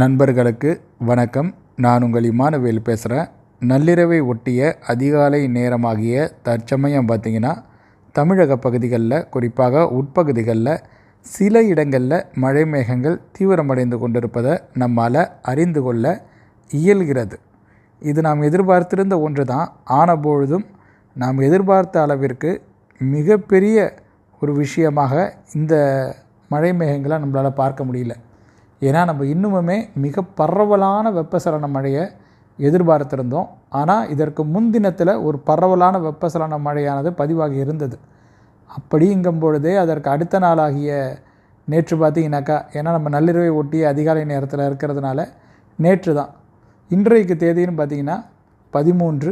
நண்பர்களுக்கு வணக்கம். நான் உங்கள் இமானுவேல் பேசுகிறேன் நள்ளிரவை ஒட்டிய அதிகாலை நேரமாகிய தற்சமயம் பார்த்திங்கன்னா தமிழக பகுதிகளில் குறிப்பாக உட்பகுதிகளில் சில இடங்களில் மழை மேகங்கள் தீவிரமடைந்து கொண்டிருப்பதை நம்மால் அறிந்து கொள்ள இயல்கிறது. இது நாம் எதிர்பார்த்திருந்த ஒன்று தான். ஆனபொழுதும் நாம் எதிர்பார்த்த அளவிற்கு மிகப்பெரிய ஒரு விஷயமாக இந்த மழை மேகங்களை நம்மளால் பார்க்க முடியல. ஏன்னா நம்ம இன்னுமுமே மிக பரவலான வெப்பசலன மழையை எதிர்பார்த்திருந்தோம். ஆனால் இதற்கு முன்தினத்தில் ஒரு பரவலான வெப்பசலன மழையானது பதிவாகி இருந்தது. அப்படிங்கும் பொழுதே அதற்கு அடுத்த நாளாகிய நேற்று பார்த்தீங்கன்னாக்கா ஏன்னா நம்ம நள்ளிரவை ஒட்டிய அதிகாலை நேரத்தில் இருக்கிறதுனால நேற்று தான் இன்றைக்கு தேதின்னு பார்த்தீங்கன்னா பதிமூன்று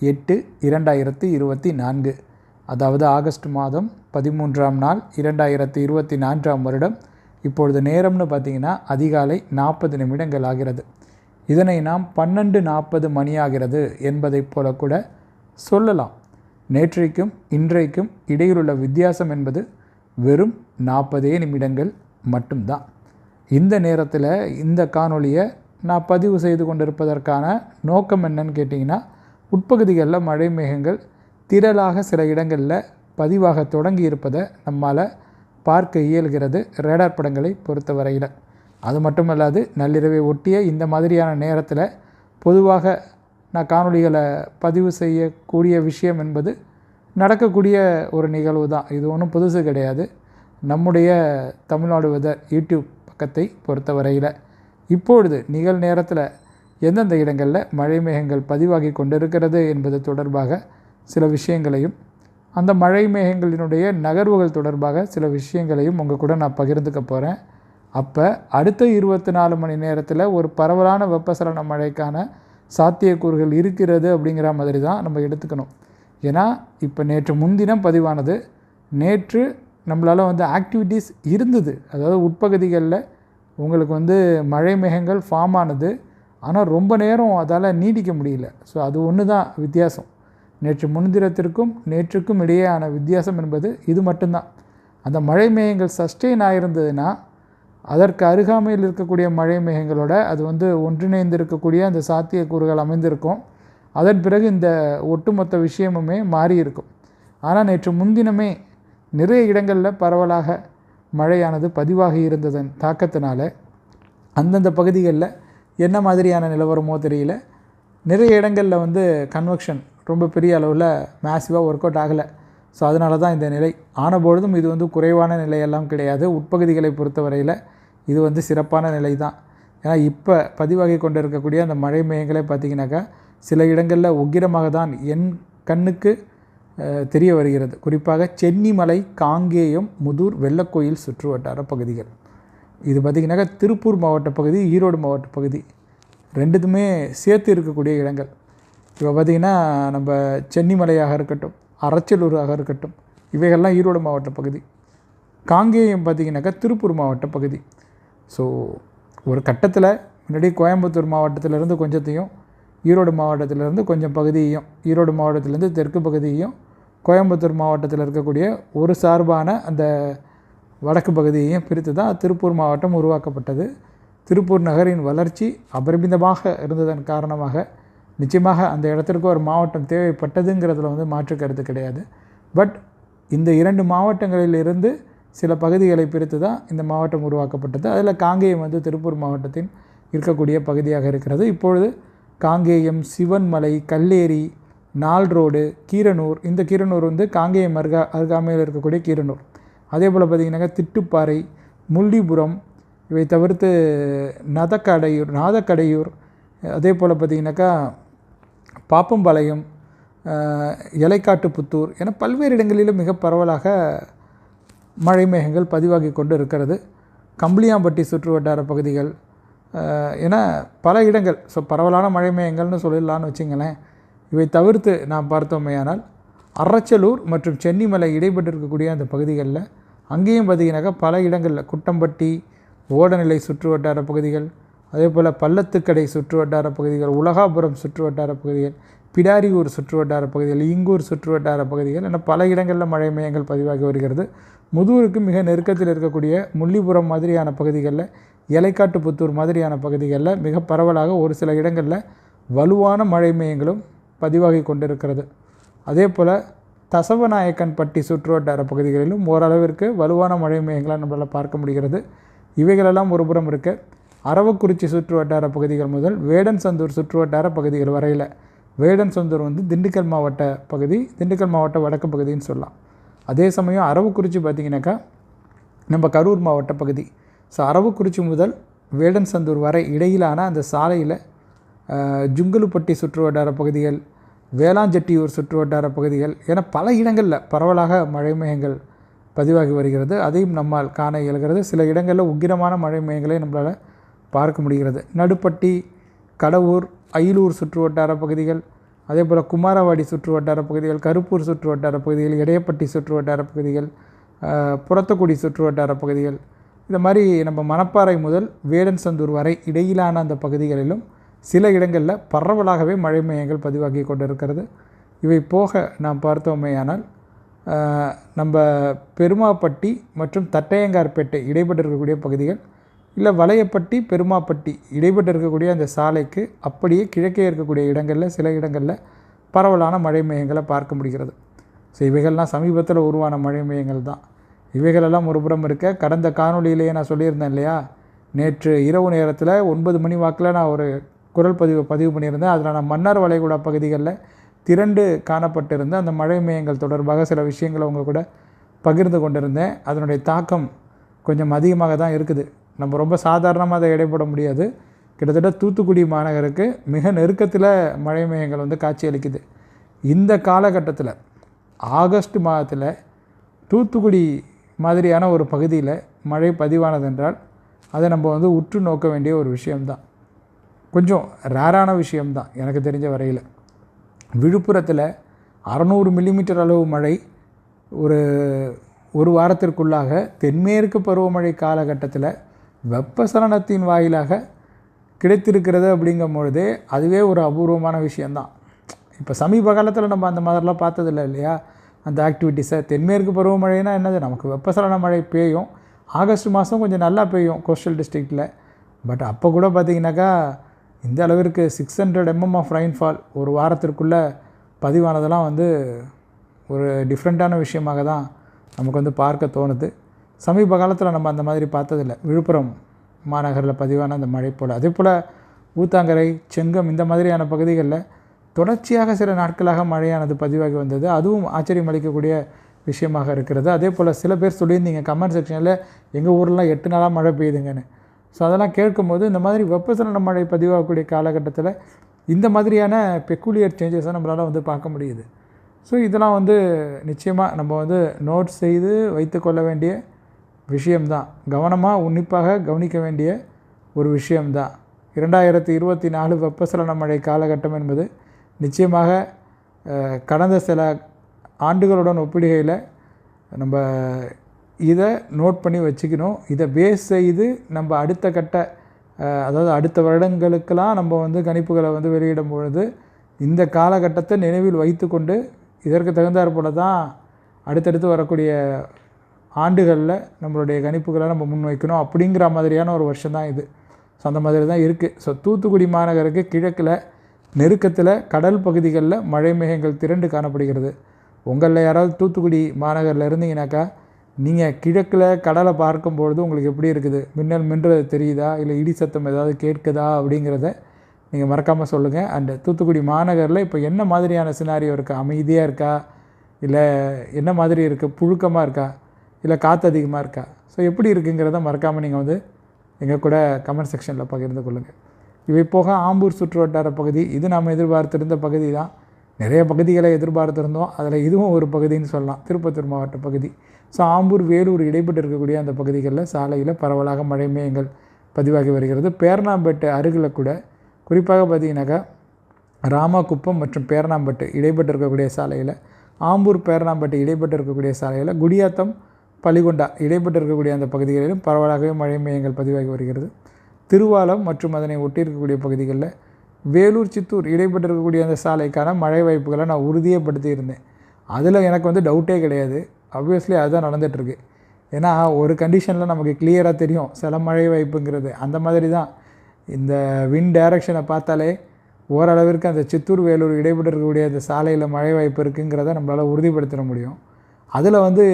எட்டு இரண்டாயிரத்தி இருபத்தி நான்கு. அதாவது ஆகஸ்ட் மாதம் பதிமூன்றாம் நாள் இரண்டாயிரத்தி இருபத்தி நான்காம் வருடம் இப்பொழுது நேரம்னு பார்த்தீங்கன்னா அதிகாலை நாற்பது நிமிடங்கள் ஆகிறது. இதனை நாம் பன்னெண்டு நாற்பது மணி ஆகிறது என்பதைப் போல கூட சொல்லலாம். நேற்றைக்கும் இன்றைக்கும் இடையிலுள்ள வித்தியாசம் என்பது வெறும் நாற்பதே நிமிடங்கள் மட்டும்தான். இந்த நேரத்தில் இந்த காணொளியை நான் பதிவு செய்து கொண்டிருப்பதற்கான நோக்கம் என்னன்னு கேட்டிங்கன்னா உட்பகுதிகளில் மழை மேகங்கள் திரளாக சில இடங்களில் பதிவாக தொடங்கி இருப்பதை நம்மால் பார்க்க இயல்கிறது ரேடார் படங்களை பொறுத்தவரையில். அது மட்டுமல்லாது நள்ளிரவை ஒட்டிய இந்த மாதிரியான நேரத்தில் பொதுவாக நான் காணொளிகளை பதிவு செய்யக்கூடிய விஷயம் என்பது நடக்கக்கூடிய ஒரு நிகழ்வு தான். இது ஒன்றும் புதுசு கிடையாது. நம்முடைய தமிழ்நாடு வெதர் யூடியூப் பக்கத்தை பொறுத்தவரையில். இப்பொழுது நிகழ் நேரத்தில் எந்தெந்த இடங்களில் மழை மேகங்கள் பதிவாகி கொண்டிருக்கிறது என்பது தொடர்பாக சில விஷயங்களையும் அந்த மழை மேகங்களினுடைய நகர்வுகள் தொடர்பாக சில விஷயங்களையும் உங்கள் கூட நான் பகிர்ந்துக்க போகிறேன் அப்போ அடுத்த இருபத்தி நாலு மணி நேரத்தில் ஒரு பரவலான வெப்பசலன மழைக்கான சாத்தியக்கூறுகள் இருக்கிறது அப்படிங்கிற மாதிரி தான் நம்ம எடுத்துக்கணும். ஏன்னா இப்போ நேற்று முன்தினம் பதிவானது. நேற்று நம்மளால் வந்து ஆக்டிவிட்டீஸ் இருந்தது. அதாவது உட்பகுதிகளில் உங்களுக்கு வந்து மழை மேகங்கள் ஃபார்ம் ஆனது. ஆனால் ரொம்ப நேரம் அதால் நீடிக்க முடியல. ஸோ அது ஒன்று தான் வித்தியாசம். நேற்று முன்தினத்திற்கும் நேற்றுக்கும் இடையேயான வித்தியாசம் என்பது இது மட்டும்தான். அந்த மழை மேகங்கள் சஸ்டெயின் ஆகிருந்ததுன்னா அதற்கு அருகாமையில் இருக்கக்கூடிய மழை மேகங்களோட அது வந்து ஒன்றிணைந்து இருக்கக்கூடிய அந்த சாத்தியக்கூறுகள் அமைந்திருக்கும். அதன் பிறகு இந்த ஒட்டுமொத்த விஷயமுமே மாறி இருக்கும் ஆனால் நேற்று முன்தினமே நிறைய இடங்களில் பரவலாக மழையானது பதிவாகி இருந்ததன் தாக்கத்தினால அந்தந்த பகுதிகளில் என்ன மாதிரியான நிலவரமோ தெரியல. நிறைய இடங்களில் வந்து கன்வெக்ஷன் ரொம்ப பெரிய அளவில் மேசிவாக ஒர்க் அவுட் ஆகலை. ஸோ அதனால தான் இந்த நிலை. ஆனபொழுதும் இது வந்து குறைவான நிலையெல்லாம் கிடையாது. உட்பகுதிகளை பொறுத்தவரையில் இது வந்து சிறப்பான நிலை தான் ஏன்னா இப்போ பதிவாகி கொண்டு இருக்கக்கூடிய அந்த மழை மேகங்களே பார்த்திங்கனாக்கா சில இடங்களில் உக்கிரமாக தான் என் கண்ணுக்கு தெரிய வருகிறது. குறிப்பாக சென்னிமலை காங்கேயம் முதூர் வெள்ளக்கோயில் சுற்று வட்டார பகுதிகள். இது பார்த்திங்கனாக்கா திருப்பூர் மாவட்ட பகுதி ஈரோடு மாவட்ட பகுதி. ரெண்டுத்துமே சேர்த்து இருக்கக்கூடிய இடங்கள். இப்போ பார்த்திங்கன்னா நம்ம சென்னிமலையாக இருக்கட்டும் அரச்சலூராக இருக்கட்டும் இவைகள்லாம் ஈரோடு மாவட்ட பகுதி. காங்கேயம் பார்த்திங்கனாக்கா திருப்பூர் மாவட்ட பகுதி. ஸோ ஒரு கட்டத்தில் முன்னாடி கோயம்புத்தூர் மாவட்டத்திலேருந்து கொஞ்சத்தையும் ஈரோடு மாவட்டத்திலேருந்து கொஞ்சம் பகுதியையும் ஈரோடு மாவட்டத்திலேருந்து தெற்கு பகுதியையும் கோயம்புத்தூர் மாவட்டத்தில் இருக்கக்கூடிய ஒரு சார்பான அந்த வடக்கு பகுதியையும் பிரித்து தான் திருப்பூர் மாவட்டம் உருவாக்கப்பட்டது. திருப்பூர் நகரின் வளர்ச்சி அபரிமிதமாக இருந்ததன் காரணமாக நிச்சயமாக அந்த இடத்திற்கு ஒரு மாவட்டம் தேவைப்பட்டதுங்கிறதுல வந்து மாற்று கருத்து கிடையாது. பட் இந்த இரண்டு மாவட்டங்களில் இருந்து சில பகுதிகளை பிரித்து தான் இந்த மாவட்டம் உருவாக்கப்பட்டது. அதில் காங்கேயம் வந்து திருப்பூர் மாவட்டத்தின் இருக்கக்கூடிய பகுதியாக இருக்கிறது. இப்பொழுது காங்கேயம் சிவன்மலை கல்லேரி நால் ரோடு கீரனூர் இந்த கீரனூர் வந்து காங்கேயம் அருகா அருகாமையில் இருக்கக்கூடிய கீரனூர். அதே போல் பார்த்திங்கனாக்கா திட்டுப்பாறை முள்ளிபுரம் இவை தவிர்த்து நதக்கடையூர் நாதக்கடையூர் அதே போல் பார்த்திங்கனாக்கா பாப்பம்பாளையம் இலைக்காட்டுப்புத்தூர் என பல்வேறு இடங்களிலும் மிக பரவலாக மழை மேகங்கள் பதிவாகி கொண்டு இருக்கிறது. கம்பளியாம்பட்டி சுற்று வட்டார பகுதிகள் என பல இடங்கள் ஸோ பரவலான மழை மேகங்கள்னு சொல்லிடலான்னு வச்சிங்களேன். இவை தவிர்த்து நாம் பார்த்தோமேயானால் அரச்சலூர் மற்றும் சென்னிமலை இடைபெற்றிருக்கக்கூடிய அந்த பகுதிகளில் அங்கேயும் பார்த்திங்கனாக்கா பல இடங்களில் குட்டம்பட்டி ஓடநிலை சுற்று வட்டார பகுதிகள் அதே போல் பள்ளத்துக்கடை சுற்று வட்டார பகுதிகள் உலகாபுரம் சுற்று வட்டார பகுதிகள் பிடாரியூர் சுற்று வட்டார பகுதிகள் இங்கூர் சுற்று வட்டார பகுதிகள் என பல இடங்களில் மழை மையங்கள் பதிவாகி வருகிறது. முதுகுருக்கு மிக நெருக்கத்தில் இருக்கக்கூடிய முள்ளிபுரம் மாதிரியான பகுதிகளில் எலைக்காட்டு புத்தூர் மாதிரியான பகுதிகளில் மிக பரவலாக ஒரு சில இடங்களில் வலுவான மழை மையங்களும் பதிவாகி கொண்டிருக்கிறது. அதே போல் தசவநாயக்கன்பட்டி சுற்றுவட்டார பகுதிகளிலும் ஓரளவிற்கு வலுவான மழை மையங்களை நம்மளால் பார்க்க முடிகிறது. இவைகளெல்லாம் ஒருபுறம் இருக்க அரவக்குறிச்சி சுற்று வட்டார பகுதிகள் முதல் வேடன்சந்தூர் சுற்று வட்டார பகுதிகள் வரையில். வேடன்சந்தூர் வந்து திண்டுக்கல் மாவட்ட பகுதி திண்டுக்கல் மாவட்ட வடக்கு பகுதின்னு சொல்லலாம். அதே சமயம் அரவக்குறிச்சி பார்த்திங்கனாக்கா நம்ம கரூர் மாவட்ட பகுதி. ஸோ அரவக்குறிச்சி முதல் வேடன்சந்தூர் வரை இடையிலான அந்த சாலையில் ஜுங்கலுப்பட்டி சுற்றுவட்டார பகுதிகள் வேளாஞ்செட்டியூர் சுற்றுவட்டார பகுதிகள் என பல இடங்களில் பரவலாக மழை மேகங்கள் பதிவாகி வருகிறது. அதையும் நம்மால் காண இயல்கிறது. சில இடங்களில் உக்கிரமான மழை மேகங்களை நம்மளால் பார்க்க முடிகிறது. நடுப்பட்டி கடவூர் அயிலூர் சுற்றுவட்டார பகுதிகள் அதே போல் குமாரவாடி சுற்றுவட்டார பகுதிகள் கருப்பூர் சுற்றுவட்டார பகுதிகள் இடையப்பட்டி சுற்றுவட்டார பகுதிகள் புறத்தக்குடி சுற்றுவட்டார பகுதிகள். இந்த மாதிரி நம்ம மணப்பாறை முதல் வேடன்சந்தூர் வரை இடையிலான அந்த பகுதிகளிலும் சில இடங்களில் பரவலாகவே மழை மையங்கள் பதிவாகி கொண்டிருக்கிறது. இவை போக நாம் பார்த்தோமேயானால் நம்ம பெருமாப்பட்டி மற்றும் தட்டையங்கார்பேட்டை இடைப்பட்டிருக்கக்கூடிய பகுதிகள் இல்லை வளையப்பட்டி பெருமாப்பட்டி இடைப்பட்டு இருக்கக்கூடிய அந்த சாலைக்கு அப்படியே கிழக்கே இருக்கக்கூடிய இடங்களில் சில இடங்களில் பரவலான மழை மையங்களை பார்க்க முடிகிறது. ஸோ இவைகள்லாம் சமீபத்தில் உருவான மழை மையங்கள் தான். இவைகளெல்லாம் ஒருபுறம் இருக்க கடந்த காணொலியிலேயே நான் சொல்லியிருந்தேன் இல்லையா? நேற்று இரவு நேரத்தில் ஒன்பது மணி வாக்கில் நான் ஒரு குரல் பதிவு பதிவு பண்ணியிருந்தேன். அதில் நான் மன்னார் வளைகுடா பகுதிகளில் திரண்டு காணப்பட்டிருந்த அந்த மழை மையங்கள் தொடர்பாக சில விஷயங்களை அவங்க கூட பகிர்ந்து கொண்டிருந்தேன். அதனுடைய தாக்கம் கொஞ்சம் அதிகமாக தான் இருக்குது. நம்ம ரொம்ப சாதாரணமாக அதை இடைப்பட முடியாது. கிட்டத்தட்ட தூத்துக்குடி மாநகருக்கு மிக நெருக்கத்தில் மழை மையங்கள் வந்து காட்சி அளிக்குது. இந்த காலகட்டத்தில் ஆகஸ்ட் மாதத்தில் தூத்துக்குடி மாதிரியான ஒரு பகுதியில் மழை பதிவானதென்றால் அதை நம்ம வந்து உற்று நோக்க வேண்டிய ஒரு விஷயம்தான். கொஞ்சம் ரேரான விஷயம்தான் எனக்கு தெரிஞ்ச வரையில். விழுப்புரத்தில் அறநூறு மில்லிமீட்டர் அளவு மழை ஒரு ஒரு வாரத்திற்குள்ளாக தென்மேற்கு பருவமழை காலகட்டத்தில் வெப்பசலனத்தின் வாயிலாக கிடைத்திருக்கிறது அப்படிங்கும் பொழுதே அதுவே ஒரு அபூர்வமான விஷயந்தான். இப்போ சமீப காலத்தில் நம்ம அந்த மாதிரிலாம் பார்த்ததில்ல இல்லையா? அந்த ஆக்டிவிட்டீஸை தென்மேற்கு பருவமழைனா என்னது? நமக்கு வெப்பசலன மழை பெய்யும். ஆகஸ்ட் மாதம் கொஞ்சம் நல்லா பெய்யும் கோஸ்டல் டிஸ்ட்ரிக்டில் பட் அப்போ கூட பார்த்திங்கனாக்கா இந்த அளவிற்கு six hundred MM of rainfall ஒரு வாரத்திற்குள்ளே பதிவானதெல்லாம் வந்து ஒரு டிஃப்ரெண்ட்டான விஷயமாக தான் நமக்கு வந்து பார்க்க தோணுது. சமீப காலத்தில் நம்ம அந்த மாதிரி பார்த்ததில்ல. விழுப்புரம் மாநகரில் பதிவான அந்த மழை போல். அதே போல் ஊத்தாங்கரை செங்கம் இந்த மாதிரியான பகுதிகளில் தொடர்ச்சியாக சில நாட்களாக மழையானது பதிவாகி வந்தது. அதுவும் ஆச்சரியம் அளிக்கக்கூடிய விஷயமாக இருக்கிறது. அதே போல் சில பேர் சொல்லியிருந்தீங்க கமெண்ட் செக்ஷனில் எங்கள் ஊரெலாம் எட்டு நாளாக மழை பெய்யுதுங்கன்னு. ஸோ அதெல்லாம் கேட்கும்போது இந்த மாதிரி வெப்பசலன மழை பதிவாகக்கூடிய காலகட்டத்தில் இந்த மாதிரியான பெக்குலியர் சேஞ்சஸை நம்மளால் வந்து பார்க்க முடியுது. ஸோ இதெல்லாம் வந்து நிச்சயமாக நம்ம வந்து நோட் செய்து வைத்துக்கொள்ள வேண்டிய விஷயம்தான். கவனமாக உன்னிப்பாக கவனிக்க வேண்டிய ஒரு விஷயம்தான். இரண்டாயிரத்தி இருபத்தி நாலு வெப்பசலன மழை காலகட்டம் என்பது நிச்சயமாக கடந்த சில ஆண்டுகளுடன் ஒப்பிடுகையில் நம்ம இதை நோட் பண்ணி வச்சுக்கணும். இதை பேஸ் செய்து நம்ம அடுத்த கட்ட அதாவது அடுத்த வருடங்களுக்கெல்லாம் நம்ம வந்து கணிப்புகளை வந்து வெளியிடும் பொழுது இந்த காலகட்டத்தை நினைவில் வைத்து கொண்டு இதற்கு தகுந்தாற் போல தான் அடுத்தடுத்து வரக்கூடிய ஆண்டுகளில் நம்மளுடைய கணிப்புகளை நம்ம முன்வைக்கணும் அப்படிங்கிற மாதிரியான ஒரு வருஷம் தான் இது. ஸோ அந்த மாதிரி தான் இருக்குது ஸோ தூத்துக்குடி மாநகருக்கு கிழக்கில் நெருக்கத்தில் கடல் பகுதிகளில் மழை மேகங்கள் திரண்டு காணப்படுகிறது. உங்களில் யாராவது தூத்துக்குடி மாநகரில் இருந்தீங்கனாக்கா நீங்கள் கிழக்கில் கடலை பார்க்கும்பொழுது உங்களுக்கு எப்படி இருக்குது? மின்னல் மின்றது தெரியுதா? இல்லை இடி சத்தம் ஏதாவது கேட்குதா? அப்படிங்கிறத நீங்கள் மறக்காமல் சொல்லுங்கள் அண்டு தூத்துக்குடி மாநகரில் இப்போ என்ன மாதிரியான சினாரியோ இருக்கா? அமைதியாக இருக்கா? இல்லை என்ன மாதிரி இருக்குது புழுக்கமாக இருக்கா? இல்லை காற்று அதிகமாக இருக்கா? ஸோ எப்படி இருக்குங்கிறத மறக்காமல் நீங்கள் வந்து எங்கள் கூட கமெண்ட் செக்ஷனில் பகிர்ந்து கொள்ளுங்கள் இவை போக ஆம்பூர் சுற்று வட்டார பகுதி இது நாம் எதிர்பார்த்திருந்த பகுதி தான். நிறைய பகுதிகளை எதிர்பார்த்திருந்தோம். அதில் இதுவும் ஒரு பகுதின்னு சொல்லலாம். திருப்பத்தூர் மாவட்ட பகுதி. ஸோ ஆம்பூர் வேலூர் இடைப்பட்டு இருக்கக்கூடிய அந்த பகுதிகளில் சாலையில் பரவலாக மழை மேயங்கள் பதிவாகி வருகிறது. பேரணாம்பேட்டை அருகில் கூட குறிப்பாக பார்த்தீங்கன்னாக்கா ராமாக்குப்பம் மற்றும் பேரணாம்பட்டு இடைப்பட்டு இருக்கக்கூடிய சாலையில் ஆம்பூர் பேரணாம்பட்டு இடைப்பட்டு இருக்கக்கூடிய சாலையில் குடியாத்தம் பலிகொண்டா இடைப்பட்டு இருக்கக்கூடிய அந்த பகுதிகளிலும் பரவலாகவே மழை மையங்கள் பதிவாகி வருகிறது. திருவாலம் மற்றும் அதனை ஒட்டி இருக்கக்கூடிய பகுதிகளில் வேலூர் சித்தூர் இடைப்பட்டு இருக்கக்கூடிய அந்த சாலைக்கான மழை வாய்ப்புகளை நான் உறுதியப்படுத்தி இருந்தேன் அதில் எனக்கு வந்து டவுட்டே கிடையாது. அப்வியஸ்லி அதுதான் நடந்துகிட்ருக்கு. ஏன்னா ஒரு கண்டிஷனில் நமக்கு கிளியராக தெரியும். சில மழை வாய்ப்புங்கிறது. அந்த மாதிரி தான். இந்த வின் டைரக்ஷனை பார்த்தாலே ஓரளவிற்கு அந்த சித்தூர் வேலூர் இடைப்பட்டு இருக்கக்கூடிய அந்த சாலையில் மழை வாய்ப்பு இருக்குங்கிறத நம்மளால் உறுதிப்படுத்திட முடியும். அதில் வந்து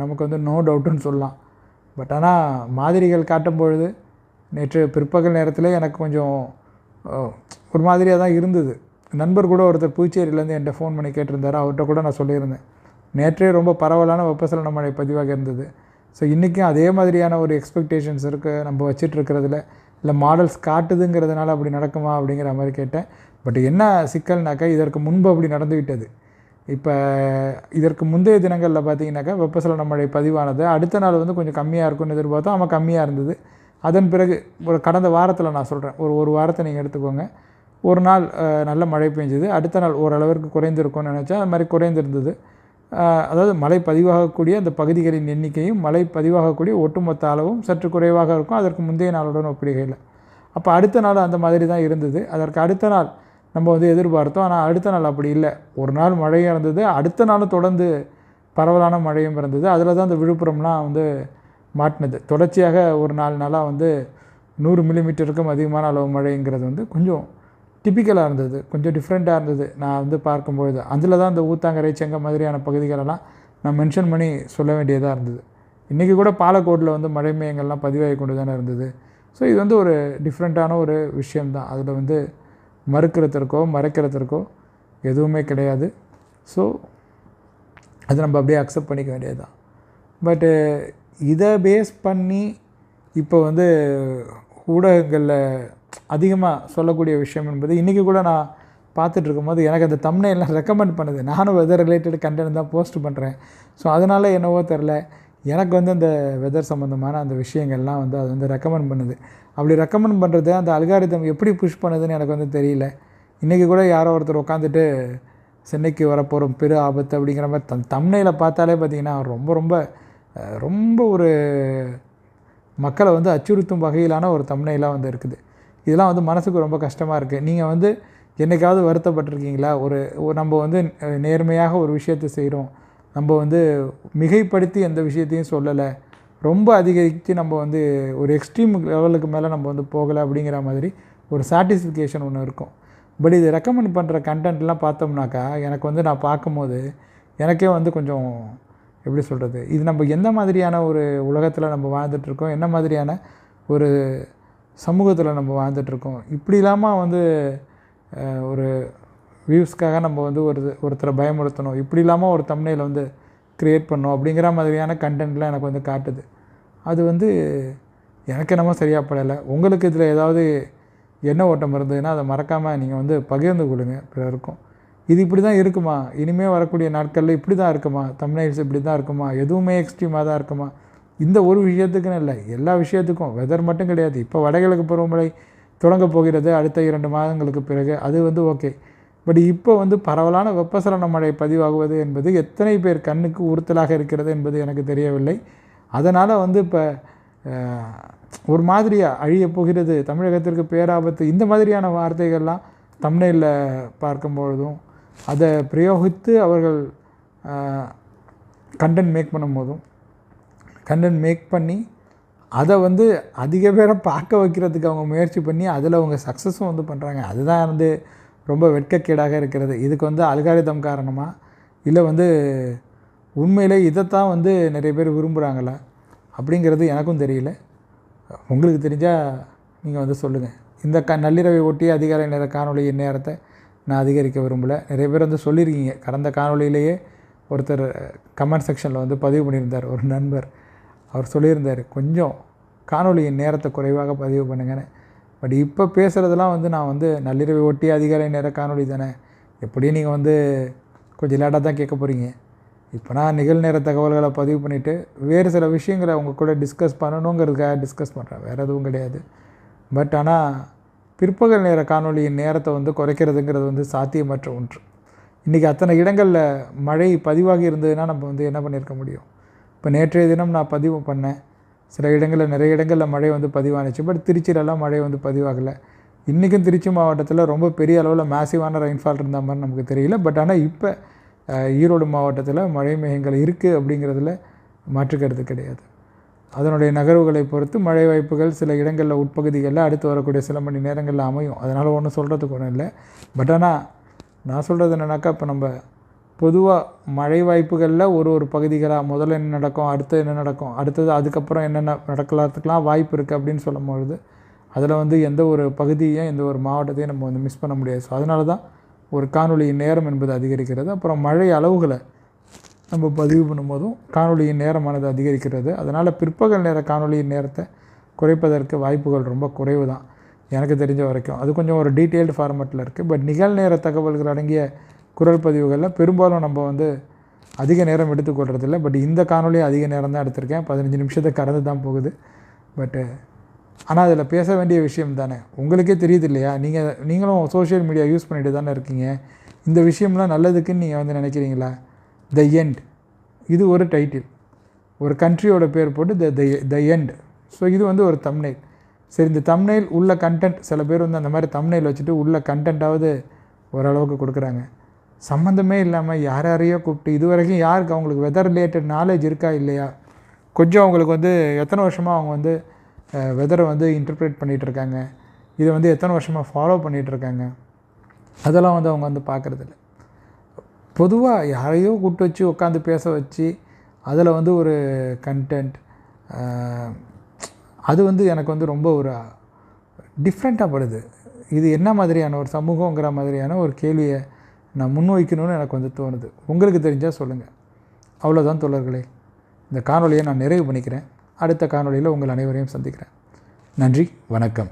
நமக்கு வந்து நோ டவுட்டுன்னு சொல்லலாம். பட் ஆனால் மாதிரிகள் காட்டும் பொழுது நேற்று பிற்பகல் நேரத்தில் எனக்கு கொஞ்சம் ஒரு மாதிரியாக தான் இருந்தது. நண்பர் கூட ஒருத்தர் புதுச்சேரியிலேருந்து என்கிட்ட ஃபோன் பண்ணி கேட்டிருந்தார். அவர்கிட்ட கூட நான் சொல்லியிருந்தேன். நேற்றே ரொம்ப பரவலான வெப்பசலன மழை பதிவாக இருந்தது. ஸோ இன்றைக்கும் அதே மாதிரியான ஒரு எக்ஸ்பெக்டேஷன்ஸ் இருக்குது நம்ம வச்சிட்ருக்கிறதுல இல்லை மாடல்ஸ் காட்டுதுங்கிறதுனால அப்படி நடக்குமா அப்படிங்கிற மாதிரி கேட்டேன். பட் என்ன சிக்கல்னாக்கா இதற்கு முன்பு அப்படி நடந்துவிட்டது. இப்போ இதற்கு முந்தைய தினங்களில் பார்த்தீங்கன்னாக்கா வெப்பசலன மழை பதிவானது. அடுத்த நாள் வந்து கொஞ்சம் கம்மியாக இருக்கும்னு எதிர்பார்த்தோம். ஆமாம் கம்மியாக இருந்தது. அதன் பிறகு ஒரு கடந்த வாரத்தில் நான் சொல்கிறேன் ஒரு ஒரு வாரத்தை நீங்கள் எடுத்துக்கோங்க. ஒரு நாள் நல்ல மழை பெஞ்சது. அடுத்த நாள் ஓரளவிற்கு குறைந்திருக்கும்னு நினச்சா அது மாதிரி குறைந்திருந்தது. அதாவது மழை பதிவாகக்கூடிய அந்த பகுதிகளின் எண்ணிக்கையும் மழை பதிவாகக்கூடிய ஒட்டுமொத்த அளவும் சற்று குறைவாக இருக்கும். அதற்கு முந்தைய நாளுடன் ஒப்பிடுகையில். அப்போ அடுத்த நாள் அந்த மாதிரி தான் இருந்தது. அதற்கு அடுத்த நாள் நம்ம வந்து எதிர்பார்த்தோம். ஆனால் அடுத்த நாள் அப்படி இல்லை. ஒரு நாள் மழையும் இருந்தது. அடுத்த நாளும் தொடர்ந்து பரவலான மழையும் இருந்தது. அதில் தான் அந்த விழுப்புரம்லாம் வந்து மாட்டினது. தொடர்ச்சியாக ஒரு நாலு நாளாக வந்து நூறு மில்லிமீட்டருக்கும் அதிகமான அளவு மழைங்கிறது வந்து கொஞ்சம் டிப்பிக்கலாக இருந்தது. கொஞ்சம் டிஃப்ரெண்ட்டாக இருந்தது. நான் வந்து பார்க்கும்பொழுது. அதில் தான் இந்த ஊத்தாங்கரை செங்க மாதிரியான பகுதிகளெல்லாம் நான் மென்ஷன் பண்ணி சொல்ல வேண்டியதாக இருந்தது. இன்றைக்கி கூட பாலக்கோட்டில் வந்து மழை மையங்கள்லாம் பதிவாகி கொண்டு தானே இருந்தது. ஸோ இது வந்து ஒரு டிஃப்ரெண்ட்டான ஒரு விஷயம்தான். அதில் வந்து மறுக்கிறதற்கோ மறைக்கிறதற்கோ எதுவுமே கிடையாது. ஸோ அது நம்ம அப்படியே அக்செப்ட் பண்ணிக்க வேண்டியது தான் பட்டு இதை பேஸ் பண்ணி இப்போ வந்து ஊடகங்களில் அதிகமாக சொல்லக்கூடிய விஷயம் என்பது இன்றைக்கி கூட நான் பார்த்துட்டு இருக்கும்போது எனக்கு அந்த தம்னையெல்லாம் ரெக்கமெண்ட் பண்ணுது. நானும் வெதர் ரிலேட்டட் கண்டென்ட் தான் போஸ்ட் பண்ணுறேன் ஸோ அதனால் என்னவோ தெரில எனக்கு வந்து அந்த வெதர் சம்மந்தமான அந்த விஷயங்கள்லாம் வந்து அது வந்து ரெக்கமெண்ட் பண்ணுது. அப்படி ரெக்கமெண்ட் பண்ணுறது அந்த அல்காரிதம் எப்படி புஷ் பண்ணுதுன்னு எனக்கு வந்து தெரியல. இன்றைக்கி கூட யாரோ ஒருத்தர் உட்காந்துட்டு சென்னைக்கு வரப்போகிறோம் பெரு ஆபத்து அப்படிங்கிற மாதிரி தம் தம்னையில் பார்த்தாலே பார்த்தீங்கன்னா ரொம்ப ரொம்ப ரொம்ப ஒரு மக்களை வந்து அச்சுறுத்தும் வகையிலான ஒரு தம்னைலாம் வந்து இருக்குது. இதெல்லாம் வந்து மனசுக்கு ரொம்ப கஷ்டமாக இருக்குது நீங்கள் வந்து என்னைக்காவது வருத்தப்பட்டிருக்கீங்களா? ஒரு நம்ம வந்து நேர்மையாக ஒரு விஷயத்தை செய்கிறோம் நம்ம வந்து மிகைப்படுத்தி எந்த விஷயத்தையும் சொல்லலை. ரொம்ப அதிகரித்து நம்ம வந்து ஒரு எக்ஸ்ட்ரீம் லெவலுக்கு மேலே நம்ம வந்து போகலை அப்படிங்கிற மாதிரி ஒரு சாட்டிஸ்ஃபிகேஷன் ஒன்று இருக்கும். பட் இது ரெக்கமெண்ட் பண்ணுற கண்டென்ட்லாம் பார்த்தோம்னாக்கா எனக்கு வந்து நான் பார்க்கும்போது எனக்கே வந்து கொஞ்சம் எப்படி சொல்கிறது இது நம்ம எந்த மாதிரியான ஒரு உலகத்தில் நம்ம வாழ்ந்துட்டுருக்கோம் என்ன மாதிரியான ஒரு சமூகத்தில் நம்ம வாழ்ந்துட்டுருக்கோம் இப்படி இல்லாமல் வந்து ஒரு வியூஸ்க்காக நம்ம வந்து ஒரு ஒருத்தரை பயமுறுத்தணும். இப்படி இல்லாமல் ஒரு தம்னையில் வந்து க்ரியேட் பண்ணணும் அப்படிங்கிற மாதிரியான கண்டென்ட்லாம் எனக்கு வந்து காட்டுது. அது வந்து எனக்கு என்னமோ சரியாக படலை. உங்களுக்கு இதில் ஏதாவது என்ன ஓட்டம் இருந்ததுன்னா அதை மறக்காமல் நீங்கள் வந்து பகிர்ந்து கொள்ளுங்க பிறருக்கும். இது இப்படி தான் இருக்குமா? இனிமேல் வரக்கூடிய நாட்களில் இப்படி தான் இருக்குமா? தமிழ்நாடு இப்படி தான் இருக்குமா? எதுவுமே எக்ஸ்ட்ரீமாக தான் இருக்குமா? இந்த ஒரு விஷயத்துக்குன்னு இல்லை. எல்லா விஷயத்துக்கும். வெதர் மட்டும் கிடையாது. இப்போ வடகிழக்கு பருவமழை தொடங்க போகிறது அடுத்த இரண்டு மாதங்களுக்கு பிறகு. அது வந்து ஓகே பட் இப்போ வந்து பரவலான வெப்பசலன மழை பதிவாகுவது என்பது எத்தனை பேர் கண்ணுக்கு உறுத்தலாக இருக்கிறது என்பது எனக்கு தெரியவில்லை. அதனால் வந்து இப்போ ஒரு மாதிரியாக அழியப் போகிறது தமிழகத்திற்கு பேராபத்து இந்த மாதிரியான வார்த்தைகள்லாம் தமிழில் பார்க்கும்பொழுதும் அதை பிரயோகித்து அவர்கள் கண்டென்ட் மேக் பண்ணும்போதும் கண்டென்ட் மேக் பண்ணி அதை வந்து அதிக பேரை பார்க்க வைக்கிறதுக்கு அவங்க முயற்சி பண்ணி அதில் அவங்க சக்ஸஸும் வந்து பண்ணுறாங்க அதுதான் வந்து ரொம்ப வெட்கக்கேடாக இருக்கிறது. இதுக்கு வந்து அல்காரிதம் காரணமாக இல்லை வந்து உண்மையிலே இதைத்தான் வந்து நிறைய பேர் விரும்புகிறாங்களா அப்படிங்கிறது எனக்கும் தெரியல. உங்களுக்கு தெரிஞ்சால் நீங்கள் வந்து சொல்லுங்கள் இந்த க நள்ளிரவை ஒட்டி அதிகாரி நேர காணொலி நேரத்தை நான் அதிகரிக்க விரும்பலை. நிறைய பேர் வந்து சொல்லியிருக்கீங்க. கடந்த காணொலியிலேயே ஒருத்தர் கமெண்ட் செக்ஷனில் வந்து பதிவு பண்ணியிருந்தார். ஒரு நண்பர். அவர் சொல்லியிருந்தார் கொஞ்சம் காணொளியின் நேரத்தை குறைவாக பதிவு பண்ணுங்கன்னு. பட் இப்போ பேசுகிறதெல்லாம் வந்து நான் வந்து நள்ளிரவை ஒட்டி அதிகாலை நேர காணொளி தானே? எப்படியும் நீங்கள் வந்து கொஞ்சம் லேட்டாக தான் கேட்க போகிறீங்க இப்போ நான் நிகழ்நேர தகவல்களை பதிவு பண்ணிவிட்டு வேறு சில விஷயங்களை அவங்க கூட டிஸ்கஸ் பண்ணணுங்கிறதுக்காக டிஸ்கஸ் பண்ணுறேன் வேறு எதுவும் கிடையாது. பட் ஆனால் பிற்பகல் நேர காணொலியின் நேரத்தை வந்து குறைக்கிறதுங்கிறது வந்து சாத்தியமற்ற ஒன்று. இன்றைக்கி அத்தனை இடங்களில் மழை பதிவாகி இருந்ததுன்னா நம்ம வந்து என்ன பண்ணியிருக்க முடியும்? இப்போ நேற்றைய தினம் நான் பதிவு பண்ணேன். சில இடங்களில் நிறைய இடங்களில் மழை வந்து பதிவானுச்சு. பட் திருச்சியிலலாம் மழை வந்து பதிவாகலை. இன்றைக்கும் திருச்சி மாவட்டத்தில் ரொம்ப பெரிய அளவில் மேசிவான ரெயின்ஃபால் இருந்த மாதிரி நமக்கு தெரியல. பட் ஆனால் இப்போ ஈரோடு மாவட்டத்தில் மழை மேகங்கள் இருக்குது அப்படிங்கிறதுல மாற்றுக்கிறது கிடையாது. அதனுடைய நகர்வுகளை பொறுத்து மழை வாய்ப்புகள் சில இடங்களில் உட்பகுதிகளில் அடுத்து வரக்கூடிய சில மணி நேரங்களில் அமையும். அதனால் ஒன்றும் சொல்கிறதுக்கு ஒன்றும் இல்லை. பட் ஆனால் நான் சொல்கிறது என்னென்னாக்கா இப்போ நம்ம பொதுவாக மழை வாய்ப்புகளில் ஒரு ஒரு பகுதிகளாக முதல்ல என்ன நடக்கும் அடுத்து என்ன நடக்கும் அடுத்தது அதுக்கப்புறம் என்னென்ன நடக்கலாத்துக்கெலாம் வாய்ப்பு இருக்குது அப்படின்னு சொல்லும்பொழுது அதில் வந்து எந்த ஒரு பகுதியையும் எந்த ஒரு மாவட்டத்தையும் நம்ம வந்து மிஸ் பண்ண முடியாது. ஸோ அதனால தான் ஒரு காணொலியின் நேரம் என்பது அதிகரிக்கிறது. அப்புறம் மழை அளவுகளை நம்ம பதிவு பண்ணும்போதும் காணொலியின் நேரமானது அதிகரிக்கிறது. அதனால் பிற்பகல் நேர காணொலியின் நேரத்தை குறைப்பதற்கு வாய்ப்புகள் ரொம்ப குறைவு தான் எனக்கு தெரிஞ்ச வரைக்கும். அது கொஞ்சம் ஒரு டீட்டெயில்டு ஃபார்மேட்டில் இருக்குது பட் நிகழ்நேர தகவல்கள் அடங்கிய குரல் பதிவுகளில் பெரும்பாலும் நம்ம வந்து அதிக நேரம் எடுத்துக்கொள்றதில்ல. பட் இந்த காணொலியும் அதிக நேரம் தான் எடுத்திருக்கேன். பதினஞ்சு நிமிஷத்தை கடந்து தான் போகுது. பட்டு ஆனால் அதில் பேச வேண்டிய விஷயம் தானே. உங்களுக்கே தெரியுது இல்லையா? நீங்கள் நீங்களும் சோஷியல் மீடியா யூஸ் பண்ணிட்டு தானே இருக்கீங்க. இந்த விஷயம்லாம் நல்லதுக்குன்னு நீங்கள் வந்து நினைக்கிறீங்களா? த எண்ட் இது ஒரு டைட்டில் ஒரு கண்ட்ரியோட பேர் போட்டு த த த எண்ட் ஸோ இது வந்து ஒரு தம்னைல் சரி இந்த தம்னைல் உள்ள கண்டென்ட் சில பேர் வந்து அந்த மாதிரி தம்னைல் வச்சுட்டு உள்ள கண்டென்ட்டாவது ஓரளவுக்கு கொடுக்குறாங்க. சம்மந்தமே இல்லாமல் யார் யாரையோ கூப்பிட்டு இது வரைக்கும் யாருக்கு அவங்களுக்கு வெதர் ரிலேட்டட் நாலேஜ் இருக்கா இல்லையா? கொஞ்சம் அவங்களுக்கு வந்து எத்தனை வருஷமாக அவங்க வந்து வெதரை வந்து இன்டர்பிரேட் பண்ணிகிட்டு இருக்காங்க? இதை வந்து எத்தனை வருஷமாக ஃபாலோ பண்ணிகிட்டு இருக்காங்க? அதெல்லாம் வந்து அவங்க வந்து பார்க்குறதில்ல. பொதுவாக யாரையோ கூப்பிட்டு வச்சு உட்காந்து பேச வச்சு அதில் வந்து ஒரு கண்டென்ட் அது வந்து எனக்கு வந்து ரொம்ப ஒரு டிஃப்ரெண்ட்டாக படுது. இது என்ன மாதிரியான ஒரு சமூகங்கிற மாதிரியான ஒரு கேள்வியை நான் முன்வைக்கணும்னு எனக்கு வந்து தோணுது. உங்களுக்கு தெரிஞ்சால் சொல்லுங்கள் அவ்வளோதான் தோழர்களே. இந்த காணொலியை நான் நிறைவு பண்ணிக்கிறேன். அடுத்த காணொலியில் உங்கள் அனைவரையும் சந்திக்கிறேன். நன்றி வணக்கம்.